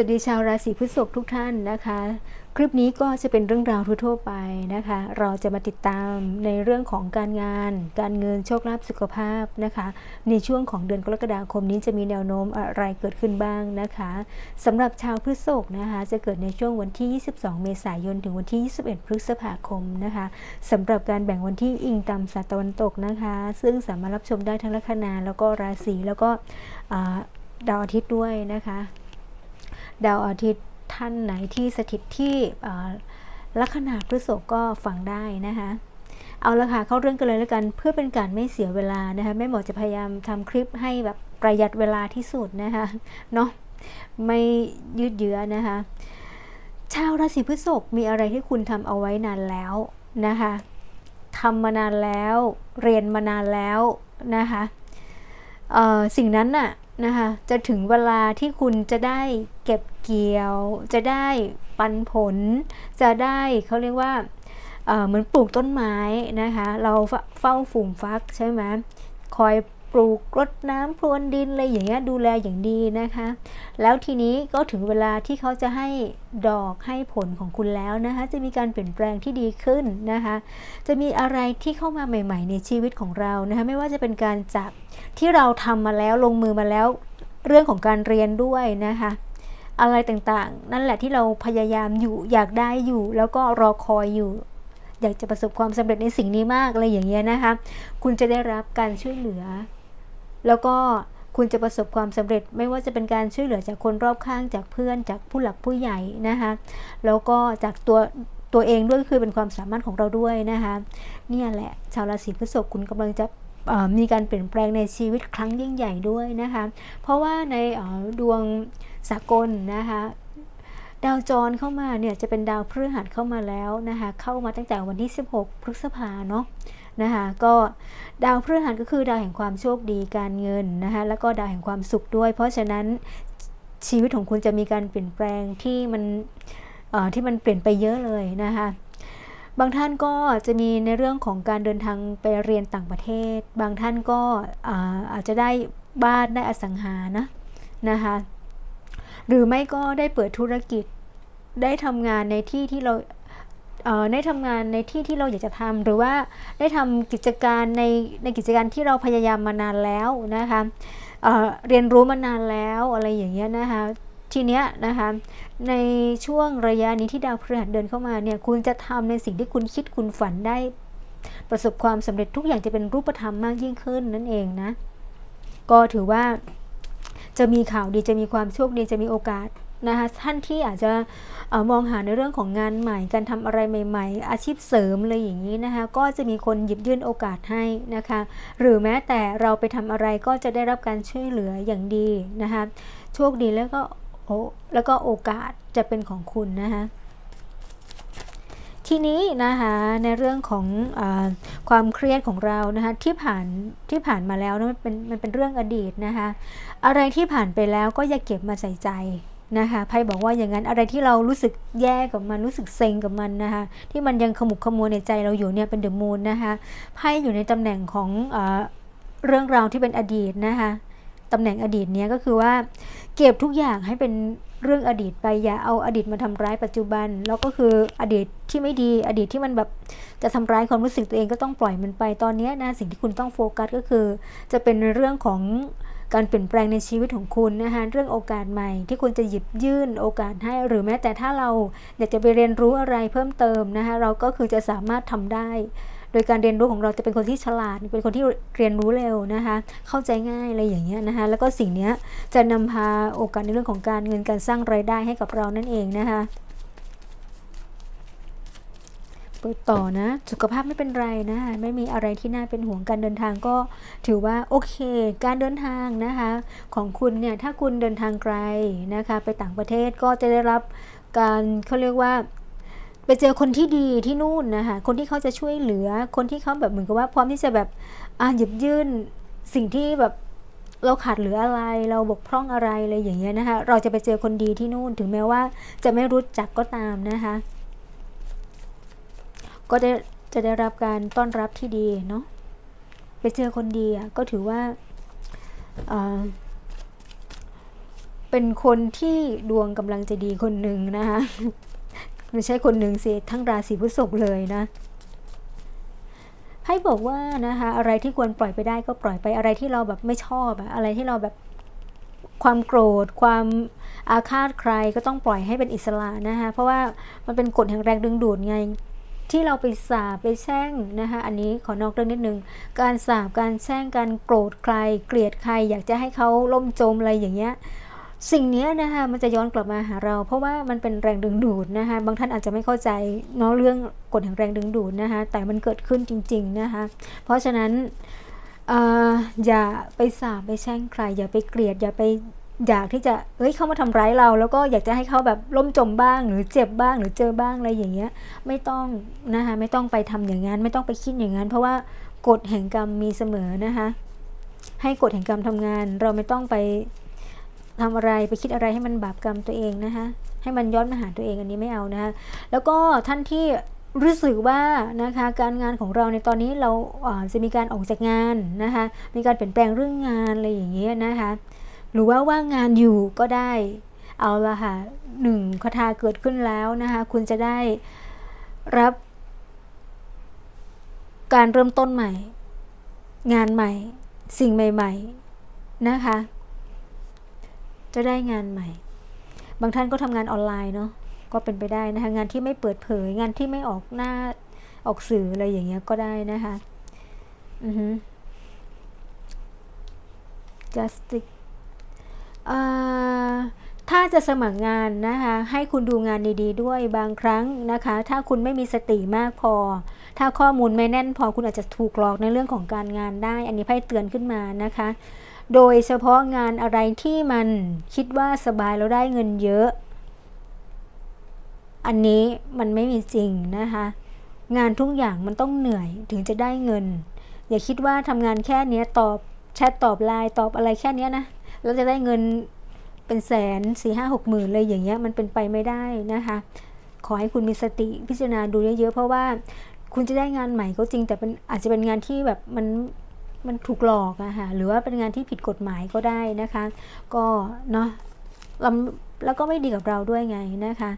วัสดีชาวราศีพฤษภทุกท่านนะคะ คลิปนี้ก็จะเป็นเรื่องราวทั่วๆไปนะคะ เราจะมาติดตามในเรื่องของการงาน การเงินโชคลาภสุขภาพนะคะ ในช่วงของเดือนกรกฎาคมนี้จะมีแนวโน้มอะไรเกิดขึ้นบ้างนะคะสำหรับชาวพฤษภนะคะจะเกิดในช่วงวันที่ 22 เมษายนถึงวันที่ 21 พฤษภาคมนะคะสำหรับการแบ่งวันที่อิงตามศาสตร์ตะวันตกนะคะ ซึ่งสามารถรับชมได้ทั้งลัคนาแล้วก็ราศีแล้วก็ดาวอาทิตย์ด้วยนะคะ ดาวอาทิตย์ท่านไหนที่สถิตที่ลัคนาพฤษภก็ฟังได้นะคะเอาละค่ะเข้าเรื่องกันเลยแล้วกันเพื่อเป็นการไม่เสียเวลานะคะแม่หมอจะพยายามทำคลิปให้แบบประหยัดเวลาที่สุดนะคะเนาะไม่ยืดเยื้อนะคะชาวราศีพฤษภมีอะไรที่คุณทำเอาไว้นานแล้วนะคะทำมานานแล้ว เรียนมานานแล้วนะคะสิ่งนั้นน่ะ นะคะจะถึงเวลาที่คุณจะได้เก็บเกี่ยว จะได้ปันผล จะได้เขาเรียกว่าเหมือนปลูกต้นไม้นะคะ เราเฝ้าฝูงฟักใช่ไหมคอย ปลูกรดน้ำพรวนดินอะไรอย่างเงี้ยดูแลอย่างดีนะคะ แล้วทีนี้ก็ถึงเวลาที่เขาจะให้ดอกให้ผลของคุณแล้วนะคะ จะมีการเปลี่ยนแปลงที่ดีขึ้นนะคะ จะมีอะไรที่เข้ามาใหม่ ๆ ในชีวิตของเรานะคะไม่ว่าจะเป็นการจากที่เราทำมาแล้วลงมือมาแล้ว เรื่องของการเรียนด้วยนะคะอะไรต่างๆ นั่นแหละที่เราพยายามอยู่อยากได้อยู่ แล้วก็รอคอยอยู่ อยากจะประสบความสำเร็จในสิ่งนี้มากอะไรอย่างเงี้ยนะคะ คุณจะได้รับการช่วยเหลือ แล้วก็คุณจะประสบความสำเร็จไม่ว่าจะเป็นการช่วยเหลือจากคนรอบข้างจากเพื่อนจากผู้หลักผู้ใหญ่นะคะแล้วก็จากตัวตัวเองด้วยคือเป็นความสามารถของเราด้วยนะคะเนี่ยแหละชาวราศีพฤษภคุณกำลังจะมีการเปลี่ยนแปลงในชีวิตครั้งยิ่งใหญ่ด้วยนะคะ เพราะว่าในดวงสากลนะคะดาวจรเข้ามาเนี่ยจะเป็นดาวพฤหัสเข้ามาแล้วนะคะเข้ามาตั้งแต่วันที่ 16 พฤษภาเนาะ นะคะก็ดาวพฤหัสก็คือดาวแห่งความโชคดีการเงินนะคะแล้วก็ดาวแห่งความสุขด้วย เพราะฉะนั้นชีวิตของคุณจะมีการเปลี่ยนแปลงที่มันที่มันเปลี่ยนไปเยอะเลยนะคะบางท่านก็จะมีในเรื่องของการเดินทางไปเรียนต่างประเทศ บางท่านก็อาอาจจะได้บ้านได้อสังหานะนะคะหรือไม่ก็ได้เปิดธุรกิจได้ทำงานในที่ที่เรา ได้ทำงานในที่ที่เราอยากจะทำหรือว่าได้ทำกิจการในในกิจการที่เราพยายามมานานแล้วนะคะเเรียนรู้มานานแล้วอะไรอย่างเงี้ยนะคะทีเนี้ยนะคะในช่วงระยะนี้ที่ดาวพฤหัสเดินเข้ามาเนี่ยคุณจะทำในสิ่งที่คุณคิดคุณฝันได้ ประสบความสำเร็จทุกอย่างจะเป็นรูปธรรมมากยิ่งขึ้นนั่นเองนะก็ถือว่าจะมีข่าวดีจะมีความโชคดีจะมีโอกาส นะคะท่านที่อาจจะมองหาในเรื่องของงานใหม่ การทำอะไรใหม่ ๆ อาชีพเสริมอะไรอย่างนี้นะคะก็จะมีคนหยิบยื่นโอกาสให้นะคะ หรือแม้แต่เราไปทำอะไรก็จะได้รับการช่วยเหลืออย่างดีนะคะโชคดีแล้วก็โอ้แล้วก็โอกาสจะเป็นของคุณนะคะทีนี้นะคะในเรื่องของอความเครียดของเรานะคะที่ผ่านที่ผ่านมาแล้วนะมันเป็นมันเป็นเรื่องอดีตนะคะอะไรที่ผ่านไปแล้วก็อย่าเก็บมาใส่ใจ นะคะไพ่บอกว่าอย่างนั้นอะไรที่เรารู้สึกแย่กับมันรู้สึกเซ็งกับมันนะคะที่มันยังขมุกขมัวในใจเราอยู่เนี่ยเป็นเดอะมูนนะคะไพ่อยู่ในตำแหน่งของเอเรื่องราวที่เป็นอดีตนะคะตำแหน่งอดีตเนี้ยก็คือว่าเก็บทุกอย่างให้เป็นเรื่องอดีตไปอย่าเอาอดีตมาทำร้ายปัจจุบัน แล้วก็คืออดีตที่ไม่ดีอดีตที่มันแบบจะทำร้ายความรู้สึกตัวเองก็ต้องปล่อยมันไปตอนนี้นะสิ่งที่คุณต้องโฟกัสก็คือ จะเป็นเรื่องของ การเปลี่ยนแปลงในชีวิตของคุณนะคะเรื่องโอกาสใหม่ที่คุณจะหยิบยื่นโอกาสให้ หรือแม้แต่ถ้าเราอยากจะไปเรียนรู้อะไรเพิ่มเติมนะคะเราก็คือจะสามารถทำได้ โดยการเรียนรู้ของเราจะเป็นคนที่ฉลาด เป็นคนที่เรียนรู้เร็วนะคะ เข้าใจง่ายอะไรอย่างเงี้ยนะคะแล้วก็สิ่งนี้จะนำพาโอกาสในเรื่องของการเงินการสร้างรายได้ให้กับเรานั่นเองนะคะ เปิดต่อนะ สุขภาพไม่เป็นไรนะไม่มีอะไรที่น่าเป็นห่วงการเดินทางก็ถือว่าโอเค การเดินทางนะคะ ของคุณเนี่ยถ้าคุณเดินทางไกลนะคะ ไปต่างประเทศก็จะได้รับการเขาเรียกว่าไปเจอคนที่ดีที่นู่นนะคะ คนที่เขาจะช่วยเหลือ คนที่เขาแบบเหมือนกับว่าพร้อมที่จะแบบอ่าหยิบยื่นสิ่งที่แบบเราขาดเหลืออะไรเราบกพร่องอะไรอะไรอย่างเงี้ยนะคะ เราจะไปเจอคนดีที่นู่นถึงแม้ว่าจะไม่รู้จักก็ตามนะคะ ก็ได้จะได้รับการต้อนรับที่ดีเนาะไปเจอคนดีอะก็ถือว่าเอ่อเป็นคนที่ดวงกำลังจะดีคนหนึ่งนะคะไม่ใช่คนหนึ่งสิทั้งราศีพฤษภเลยนะให้บอกว่านะคะอะไรที่ควรปล่อยไปได้ก็ปล่อยไปอะไรที่เราแบบไม่ชอบอะอะไรที่เราแบบความโกรธ ความอาฆาตใครก็ต้องปล่อยให้เป็นอิสระนะคะเพราะว่ามันเป็นกฎแห่งแรงดึงดูดไง ที่เราไปสาบไปแช่งนะคะอันนี้ขอนอกเรื่องนิดนึง การสาบการแช่งการโกรธใคร เกลียดใคร อยากจะให้เขาล่มจมอะไรอย่างเงี้ยสิ่งนี้นะคะมันจะย้อนกลับมาหาเรา เพราะว่ามันเป็นแรงดึงดูดนะคะบางท่านอาจจะไม่เข้าใจเนาะเรื่องกฎแห่งแรงดึงดูดนะคะแต่มันเกิดขึ้นจริง ๆนะคะ เพราะฉะนั้นอออย่าไปสาบไปแช่งใคร อย่าไปเกลียด อย่าไป อยากที่จะเฮ้ยเข้ามาทำร้ายเรา แล้วก็อยากจะให้เขาแบบล่มจมบ้าง หรือเจ็บบ้าง หรือเจอบ้างอะไรอย่างเงี้ย ไม่ต้องนะคะไม่ต้องไปทำอย่างนั้นไม่ต้องไปคิดอย่างนั้น เพราะว่ากฎแห่งกรรมมีเสมอนะคะ ให้กฎแห่งกรรมทำงาน เราไม่ต้องไปทำอะไรไปคิดอะไรให้มันบาปกรรมตัวเองนะคะให้มันย้อนมาหาตัวเองอันนี้ไม่เอานะคะแล้วก็ท่านที่รู้สึกว่านะคะการงานของเราในตอนนี้เราอ่าจะมีการออกจากงานนะคะมีการเปลี่ยนแปลงเรื่องงานอะไรอย่างเงี้ยนะคะ หรือว่าว่างงานอยู่ก็ได้ เอาละค่ะหนึ่งคาถาเกิดขึ้นแล้วนะคะ คุณจะได้รับ การเริ่มต้นใหม่ งานใหม่ สิ่งใหม่ ๆ นะคะ จะได้งานใหม่ บางท่านก็ทำงานออนไลน์เนาะก็เป็นไปได้นะคะงานที่ไม่เปิดเผย งานที่ไม่ออกหน้าออกสื่ออะไรอย่างเงี้ยก็ได้นะคะ อือฮึ justice ถ้าจะสมัครงานนะคะให้คุณดูงานดีๆด้วยบางครั้งนะคะ ถ้าคุณไม่มีสติมากพอ ถ้าข้อมูลไม่แน่นพอคุณอาจจะถูกหลอกในเรื่องของการงานได้ อันนี้ไพ่เตือนขึ้นมานะคะ โดยเฉพาะงานอะไรที่มันคิดว่าสบายแล้วได้เงินเยอะ อันนี้มันไม่มีจริงนะคะ งานทุกอย่างมันต้องเหนื่อยถึงจะได้เงิน อย่าคิดว่าทำงานแค่เนี้ยตอบแชทตอบไลน์ตอบอะไรแค่เนี้ยนะ แล้วจะได้เงินเป็นแสนสี่ห้าหกหมื่นเลยอย่างเงี้ยมันเป็นไปไม่ได้นะคะ ขอให้คุณมีสติพิจารณาดูเยอะๆเพราะว่าคุณจะได้งานใหม่ก็จริง แต่เป็นอาจจะเป็นงานที่แบบมันมันถูกหลอกอะค่ะหรือว่าเป็นงานที่ผิดกฎหมายก็ได้นะคะ ก็เนาะแล้วก็ไม่ดีกับเราด้วยไงนะคะ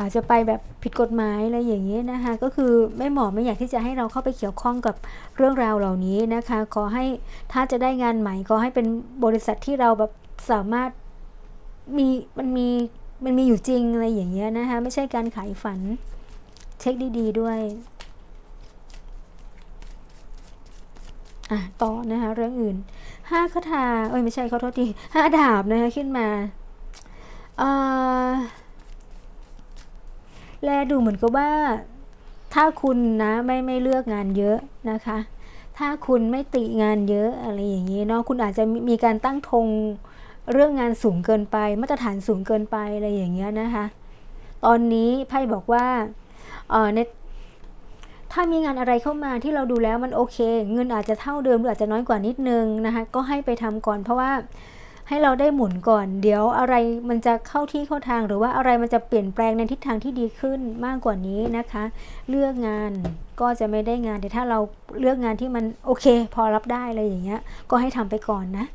อาจจะไปแบบผิดกฎหมายอะไรอย่างนี้นะคะ ก็คือไม่เหมาะไม่อยากที่จะให้เราเข้าไปเกี่ยวข้องกับเรื่องราวเหล่านี้นะคะ ขอให้ถ้าจะได้งานใหม่ขอให้เป็นบริษัทที่เราแบบสามารถมีมันมีมันมีอยู่จริงอะไรอย่างเงี้ยนะคะไม่ใช่การขายฝัน เช็คดี ๆด้วยอะต่อนะคะเรื่องอื่นห้าคาถาเอ้ยไม่ใช่ขาโทษทีห้าดาบนะคะขึ้นมาเอ่อ แลดูเหมือนกับว่า ถ้าคุณนะไม่ไม่เลือกงานเยอะนะคะ ถ้าคุณไม่ติงานเยอะอะไรอย่างนี้เนาะคุณอาจจะมีการตั้งธงเรื่องงานสูงเกินไป มาตรฐานสูงเกินไปอะไรอย่างเงี้ยนะคะ ตอนนี้ไพ่บอกว่าเออในถ้ามีงานอะไรเข้ามาที่เราดูแล้วมันโอเค เงินอาจจะเท่าเดิมหรืออาจจะน้อยกว่านิดนึงนะคะก็ให้ไปทำก่อนเพราะว่า ให้เราได้หมุนก่อน เดี๋ยวอะไรมันจะเข้าที่เข้าทาง หรือว่าอะไรมันจะเปลี่ยนแปลงในทิศทางที่ดีขึ้นมากกว่านี้นะคะ เลือกงานก็จะไม่ได้งานแต่ถ้าเราเลือกงานที่มันโอเค พอรับได้อะไรอย่างเงี้ยก็ให้ทำไปก่อนนะ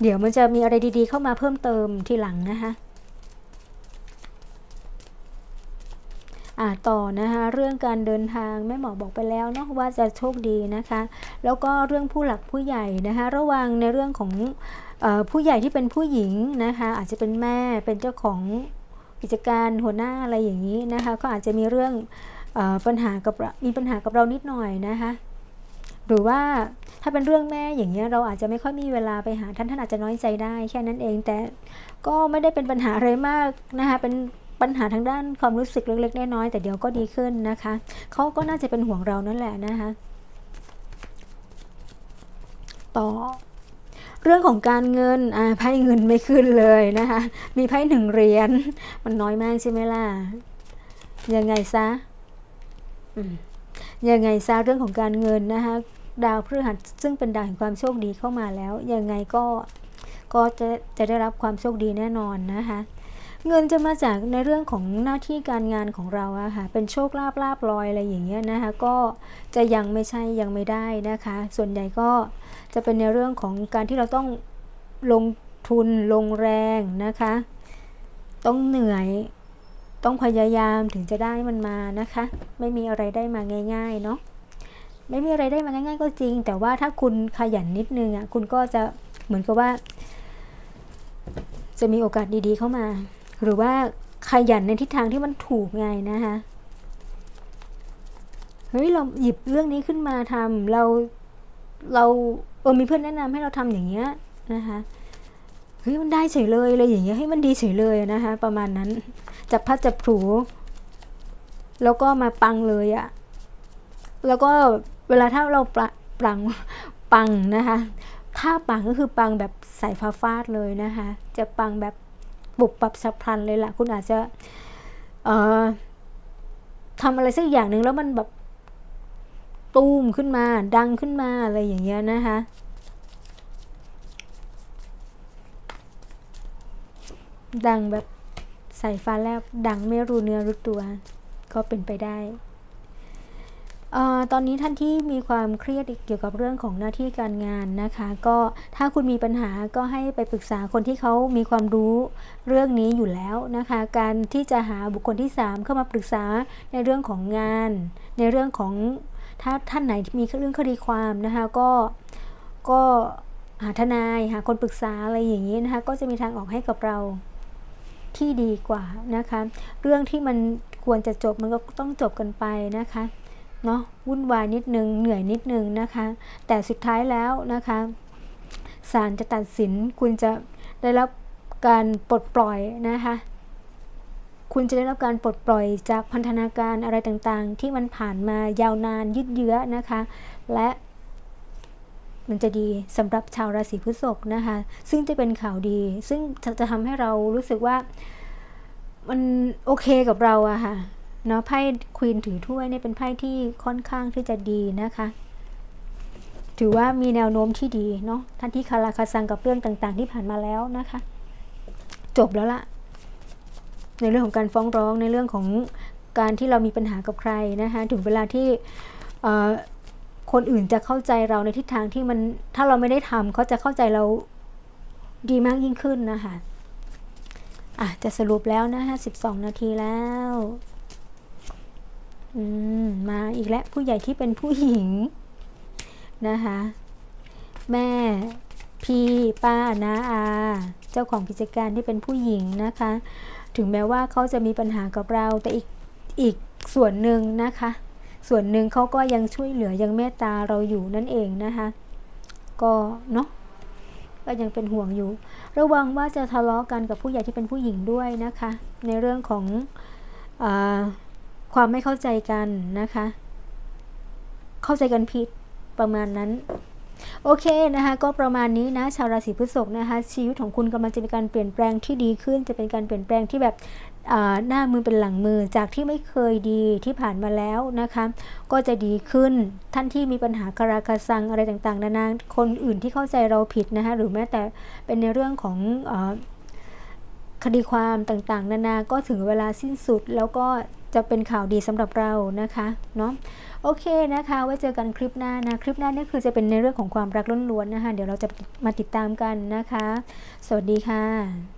เดี๋ยวมันจะมีอะไรดีๆเข้ามาเพิ่มเติมทีหลังนะคะ อ่าต่อนะคะเรื่องการเดินทางแม่หมอบอกไปแล้วเนาะว่าจะโชคดีนะคะ แล้วก็เรื่องผู้หลักผู้ใหญ่นะคะระวังในเรื่องของอผู้ใหญ่ที่เป็นผู้หญิงนะคะอาจจะเป็นแม่เป็นเจ้าของกิจการหัวหน้าอะไรอย่างนี้นะคะก็อาจจะมีเรื่องอปัญหากับมีปัญหากับเรานิดหน่อยนะคะหรือว่าถ้าเป็นเรื่องแม่อย่างเงี้ยเราอาจจะไม่ค่อยมีเวลาไปหาท่านท่านอาจจะน้อยใจได้แค่นั้นเองแต่ก็ไม่ได้เป็นปัญหาอะไรมากนะคะเป็น ปัญหาทางด้านความรู้สึกเล็กๆน้อยๆแต่เดี๋ยวก็ดีขึ้นนะคะเขาก็น่าจะเป็นห่วงเรานั่นแหละนะคะ ต่อเรื่องของการเงินอ่าไพ่เงินไม่ขึ้นเลยนะคะ มีไพ่หนึ่งเหรียญมันน้อยมากใช่ไหมล่ะ ยังไงซะยังไงซะเรื่องของการเงินนะคะ ดาวพฤหัสซึ่งเป็นดาวแห่งความโชคดีเข้ามาแล้ว ยังไงก็ก็จะจะได้รับความโชคดีแน่นอนนะคะ เงินจะมาจากในเรื่องของหน้าที่การงานของเราอะค่ะเป็นโชคลาภลาบลอยอะไรอย่างเงี้ยนะคะ ก็จะยังไม่ใช่ยังไม่ได้นะคะ ส่วนใหญ่ก็จะเป็นในเรื่องของการที่เราต้องลงทุนลงแรงนะคะ ต้องเหนื่อยต้องพยายามถึงจะได้มันมานะคะ ไม่มีอะไรได้มาง่าย ๆ เนาะไม่มีอะไรได้มาง่าย ๆ ก็จริง แต่ว่าถ้าคุณขยันนิดนึงอะคุณก็จะเหมือนกับว่า จะมีโอกาสดีๆเข้ามา หรือว่าขยันในทิศทางที่มันถูกไงนะคะเฮ้ยเราหยิบเรื่องนี้ขึ้นมาทำเราเราเออมีเพื่อนแนะนำให้เราทำอย่างเงี้ยนะคะเฮ้ยมันได้เฉยเลยเลยอย่างเงี้ยให้มันดีเฉยเลยนะคะ ประมาณนั้นจับพัดจับผูแล้วก็มาปังเลยอะแล้วก็เวลาถ้าเราปปังปังนะคะ ถ้าปังก็คือปังแบบใสายฟ้าฟาดเลยนะคะ จะปังแบบ ปุบปับฉับพลันเลยล่ะ คุณอาจจะเอ่อทำอะไรสักอย่างหนึ่งแล้วมันแบบตูมขึ้นมา ดังขึ้นมาอะไรอย่างเงี้ยนะคะดังแบบใส่ฟ้าแลบดังไม่รู้เนื้อรู้ตัว ก็เป็นไปได้ ตอนนี้ท่านที่มีความเครียดเกี่ยวกับเรื่องของหน้าที่การงานนะคะ ก็ถ้าคุณมีปัญหาก็ให้ไปปรึกษาคนที่เขามีความรู้เรื่องนี้อยู่แล้วนะคะ การที่จะหาบุคคลที่ 3 เข้ามาปรึกษาในเรื่องของงาน ในเรื่องของถ้าท่านไหนมีเรื่องคดีความนะคะก็ก็หาทนายหาคนปรึกษาอะไรอย่างนี้นะคะ ก็จะมีทางออกให้กับเราที่ดีกว่านะคะ เรื่องที่มันควรจะจบมันก็ต้องจบกันไปนะคะ เนาะวุ่นวายนิดนึงเหนื่อยนิดนึงนะคะ แต่สุดท้ายแล้วนะคะศาลจะตัดสินคุณจะได้รับการปลดปล่อยนะคะ คุณจะได้รับการปลดปล่อยจากพันธนาการอะไรต่างๆ ที่มันผ่านมายาวนานยืดเยื้อนะคะ และมันจะดีสำหรับชาวราศีพฤษภนะคะ ซึ่งจะเป็นข่าวดี ซึ่งจะจะทำให้เรารู้สึกว่ามันโอเคกับเราอะค่ะ เนาะไพ่ควีนถือถ้วยเนี่ยเป็นไพ่ที่ค่อนข้างที่จะดีนะคะ ถือว่ามีแนวโน้มที่ดีเนาะท่านที่คาราคาซังกับเรื่องต่างๆ ที่ผ่านมาแล้วนะคะ จบแล้วละในเรื่องของการฟ้องร้องในเรื่องของการที่เรามีปัญหากับใครนะคะ ถึงเวลาที่คนอื่นจะเข้าใจเราในทิศทางที่มันถ้าเราไม่ได้ทำเขาจะเข้าใจเราดีมากยิ่งขึ้นนะคะอะจะสรุปแล้วนะคะ12 นาทีแล้ว อืมมาอีกแล้วผู้ใหญ่ที่เป็นผู้หญิงนะคะ แม่ พี่ป้านาอา เจ้าของกิจการที่เป็นผู้หญิงนะคะ ถึงแม้ว่าเขาจะมีปัญหากับเรา แต่อีกอีกส่วนหนึ่งนะคะ ส่วนหนึ่งเขาก็ยังช่วยเหลือยังเมตตาเราอยู่นั่นเองนะคะ ก็เนาะก็ยังเป็นห่วงอยู่ ระวังว่าจะทะเลาะกันกับผู้ใหญ่ที่เป็นผู้หญิงด้วยนะคะ ในเรื่องของอ ความไม่เข้าใจกันนะคะ เข้าใจกันผิดประมาณนั้นโอเคนะคะก็ประมาณนี้นะชาวราศีพฤษภนะคะชีวิตของคุณกำลังจะมีการเปลี่ยนแปลงที่ดีขึ้น จะเป็นการเปลี่ยนแปลงที่แบบหน้ามือเป็นหลังมือจากที่ไม่เคยดีที่ผ่านมาแล้วนะคะ ก็จะดีขึ้นท่านที่มีปัญหาคาราคาซังอะไรต่างๆนานาคนอื่นที่เข้าใจเราผิดนะคะหรือแม้แต่เป็นในเรื่องของอคดีความต่างๆ นานาก็ถึงเวลาสิ้นสุดแล้วก็ จะเป็นข่าวดีสำหรับเรานะคะเนาะโอเคนะคะไว้เจอกันคลิปหน้านะคลิปหน้านี่คือจะเป็นในเรื่องของความรักล้วนๆนะคะ เดี๋ยวเราจะมาติดตามกันนะคะ สวัสดีค่ะ